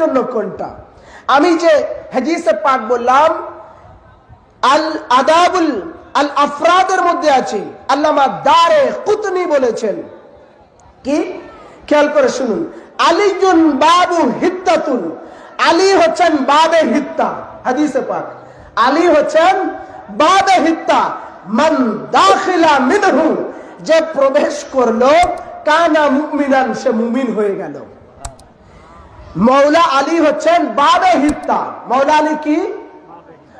জন্য কোনটা আমি যে হাদিসে পাক বললাম, আল আদাবুল, আল আফরাদের মধ্যে আছে, আল্লামা দারে কুতনি বলেছেন। কি? খেয়াল করে শুনুন। আলিজুন বাবু হিত্তাতুন। আলী হচ্ছেন বাবে হিত্তা, হাদিসে পাক। আলী হচ্ছেন বাবে হিত্তা। মান দাখিলা মিনহু, যে প্রবেশ করল, কানা মুমিনান, সে মুমিন হয়ে গেল। মৌলা আলী হচ্ছেন বাবে হিত্তা। মৌলা আলী কি?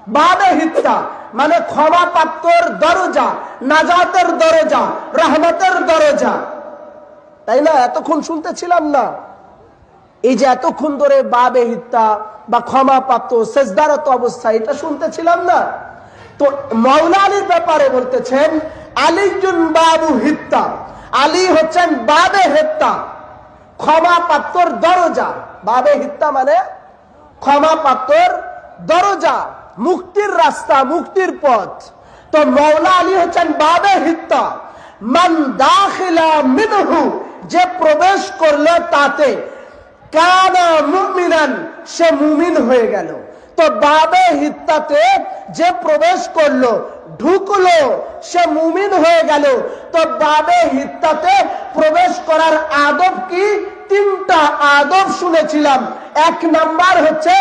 বাবে হিত্তা। মানে ক্ষমা পাত্তর দরজা, নাজাতের দরজা, রহমতের দরজা। তাই না? এতক্ষণ শুনতেছিলাম না? এই যে এতক্ষণ ধরে বাবে হিত্তা বা ক্ষমা পাত্র শেষদারত অবস্থা, এটা শুনতেছিলাম না? তো মৌলা আলীর ব্যাপারে বলতেছেন, আলীজুন বাবু হিত্তা। আলী হচ্ছেন বাবে হিত্তা। ক্ষমা পাত্তর দরজা। বাবে হিত্তা মানে ক্ষমা পাত্তর দরজা, মুক্তির রাস্তা, মুক্তির পথ। তো মৌলা আলী হচ্ছেন বাবে হিত্তা মান দাখিলা মিনহু, যে প্রবেশ করল তাতে, কানা মুমিনান, সে মুমিন হয়ে গেল। তো বাবে হিত্তাতে যে প্রবেশ করল, ঢুকলো, সে মুমিন হয়ে গেল। তো বাবে হিত্তাতে প্রবেশ করার আদব কি? তিনটা আদব শুনেছিলাম। এক নাম্বার হচ্ছে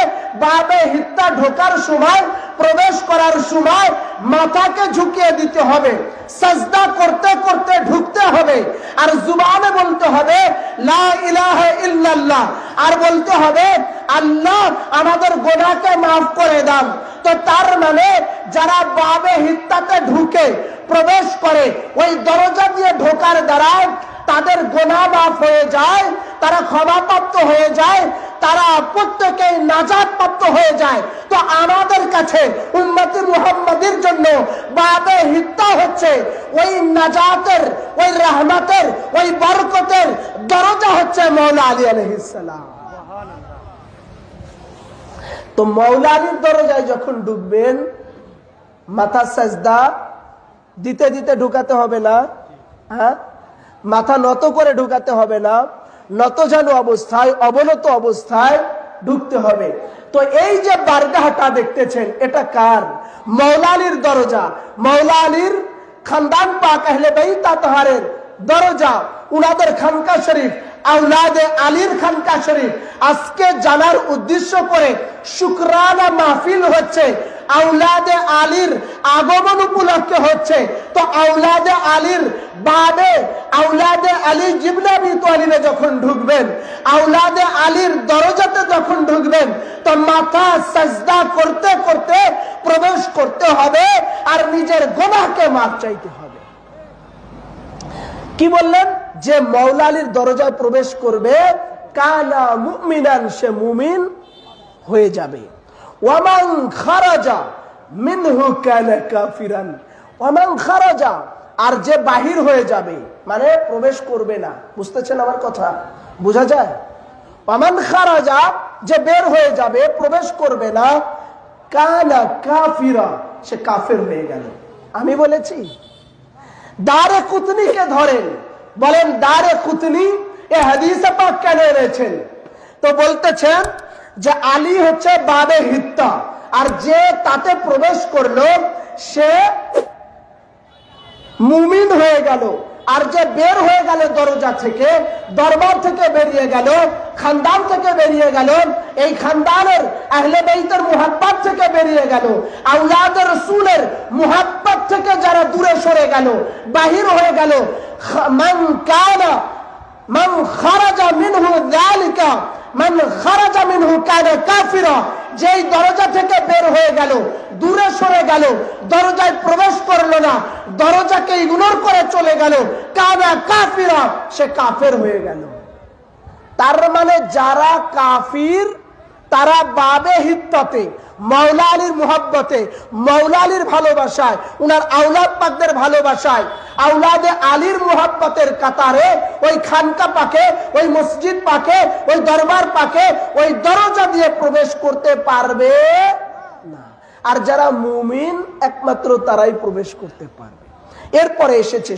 বাবে হিত্তা ঢোকার সময়, প্রবেশ করার সময় মাথাকে ঝুঁকিয়ে দিতে হবে। সাজদা করতে করতে ঢুকতে হবে। আর জুবানে বলতে হবে, লা ইলাহা ইল্লাল্লাহ। আর বলতে হবে, আল্লাহ, আমাদের গোনাকে মাফ করে দাম তো তার মানে যারা বাবে হিত্তাতে ঢুকে প্রবেশ করে, ওই দরজা দিয়ে ঢোকার দ্বারা তাদের গোনা মাফ হয়ে যায়, তারা ক্ষমাপ্রাপ্ত হয়ে যায় তারা প্রত্যেকে নাজাদ প্রাপ্ত হয়ে যায়। তো আমাদের কাছে উম্মতি মুহাম্মাদের জন্য বাবে হিত্তা হচ্ছে, ওই নাজাতের, ওই রহমতের, ওই বরকতের দরজা হচ্ছে মৌলা আলী আলহিসাম তো মৌলা আলীর দরজায় যখন ডুববেন মাথা সাজদা দিতে দিতে ঢুকাতে হবে না হ্যাঁ? মাথা নত করে ঢুকাতে হবে না। নত জানু অবস্থায়, অবনত অবস্থায় ঢুকতে হবে। তো এই যে বারগাহটা দেখতেছেন, এটা কার? মৌলা আলীর দরজা। মৌলা আলীর খানদান পাক আহলে বেইতা তাহারের দরজা। উনাদের খানকা শরীফ আউলাদে আলীর খানকা শরীফ। আজকে জানার উদ্দেশ্য করে শুক্রানা মাহফিল হচ্ছে আউলাদে আলীর আগমন উপলক্ষে হচ্ছে। তো আউলাদে আলীর বাদে আউলাদে আলী জিবনাবি তোয়ালিনে যখন ঢুকবেন আউলাদে আলীর দরজাতে যখন ঢুকবেন, তো মাথা সাজদা করতে করতে প্রবেশ করতে হবে আর নিজের গোনাকে মাপ চাইতে হবে। কি বললেন? যে মৌলা আলীর দরজায় প্রবেশ করবে, কানা মুমিনান, সে মুমিন হয়ে যাবে। ওয়ামান খারাজা মিনহু কানা কাফিরান। ওয়ামান খারাজা আর যে বাহির হয়ে যাবে মানে প্রবেশ করবে না। বুঝতেছেন আমার কথা? বোঝা যায়? ওয়ামান খারাজা যে বের হয়ে যাবে, প্রবেশ করবে না, কানা কাফিরা, সে কাফের হয়ে গেল। আমি বলেছি, দারে কুতনিকে ধরেন। বলেন, দারে কুতনি, এ হাদিসে পাক কেন এনেছেন? তো বলতেছেন যে আলী হচ্ছে বাবে হিত্তা, আর যে তাতে প্রবেশ করল, সে মুমিন হয়ে গেল। আর যে বের হয়ে গেল দরজা থেকে, দরবার থেকে বেরিয়ে গেল, খানদান থেকে বেরিয়ে গেল, এই খানদানের আহলে বেইতের মুহাব্বত থেকে বেরিয়ে গেল আউলাদের রসুলের মুহাব্বত থেকে যারা দূরে সরে গেল, বাহির হয়ে গেল মান কানা, মান খারাজা মিনহু যালিকা যেই দরজা থেকে বের হয়ে গেল, দূরে সরে গেল, দরজায় প্রবেশ করল না, দরজাকে ইগনোর করে চলে গেল কাফিরা, সে কাফের হয়ে গেল। তার মানে যারা কাফির, তারা বাবে হিত্তাতে মৌলা আলীর মোহাব্বতে মৌলা আলীর ভালোবাসায়, উনার আউলাদ পাকদের ভালোবাসায় আউলাদে আলীর মোহাব্বতের কাতারে, ওই খানকা পাকে, ওই মসজিদ পাকে, ওই দরবার পাকে, ওই দরজা দিয়ে প্রবেশ করতে পারবে না। আর যারা মুমিন, একমাত্র তারাই প্রবেশ করতে পারবে। এরপরে এসেছে